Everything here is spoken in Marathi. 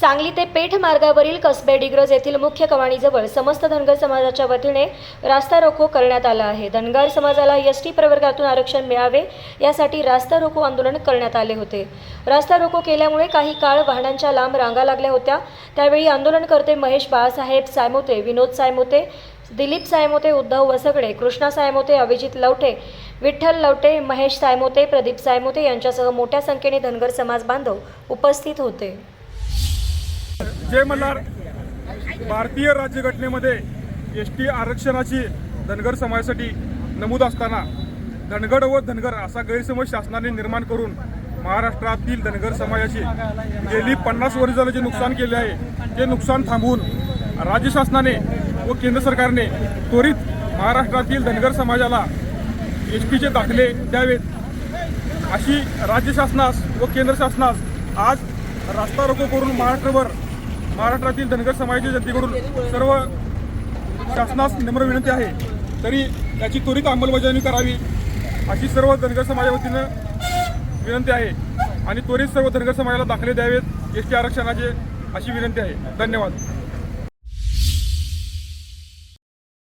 सांगली ते पेठ मार्गावरील कसबे डिग्रज येथील मुख्य कवाणीजवळ समस्त धनगर समाजाच्या वतीने रास्ता रोको करण्यात आला आहे. धनगर समाजाला एस टी प्रवर्गातून आरक्षण मिळावे यासाठी रास्ता रोको आंदोलन करण्यात आले होते. रास्ता रोको केल्यामुळे काही काळ वाहनांच्या लांब रांगा लागल्या होत्या. त्यावेळी आंदोलनकर्ते महेश बाळासाहेब सायमोते विनोद सायमोते दिलीप सायमोते उद्धव वसगडे कृष्णा सायमोते अभिजित लवटे विठ्ठल लवटे महेश सायमोते प्रदीप सायमोते यांच्यासह मोठ्या संख्येने धनगर समाज बांधव उपस्थित होते. जय मल्हार भारतीय राज्यघटनेमध्ये एस टी आरक्षणाची धनगर समाजासाठी नमूद असताना धनगड व धनगर असा गैरसमज शासनाने निर्माण करून महाराष्ट्रातील धनगर समाजाची गेली पन्नास वर्ष झालं जे नुकसान केले आहे ते नुकसान थांबवून राज्य शासनाने व केंद्र सरकारने त्वरित महाराष्ट्रातील धनगर समाजाला एस टीचे दाखले द्यावेत. अशी राज्य शासनास व केंद्र शासनास आज रास्ता रोको करून महाराष्ट्रभर महाराष्ट्रातील धनगर समाजाच्या जनतेकडून सर्व शासनास नम्र विनंती आहे. तरी याची त्वरित अंमलबजावणी करावी अशी सर्व धनगर समाजा वतीनं विनंती आहे. आणि त्वरित सर्व धनगर समाजाला दाखले द्यावेत. एस टी आरक्षणाचे अशी विनंती आहे. धन्यवाद.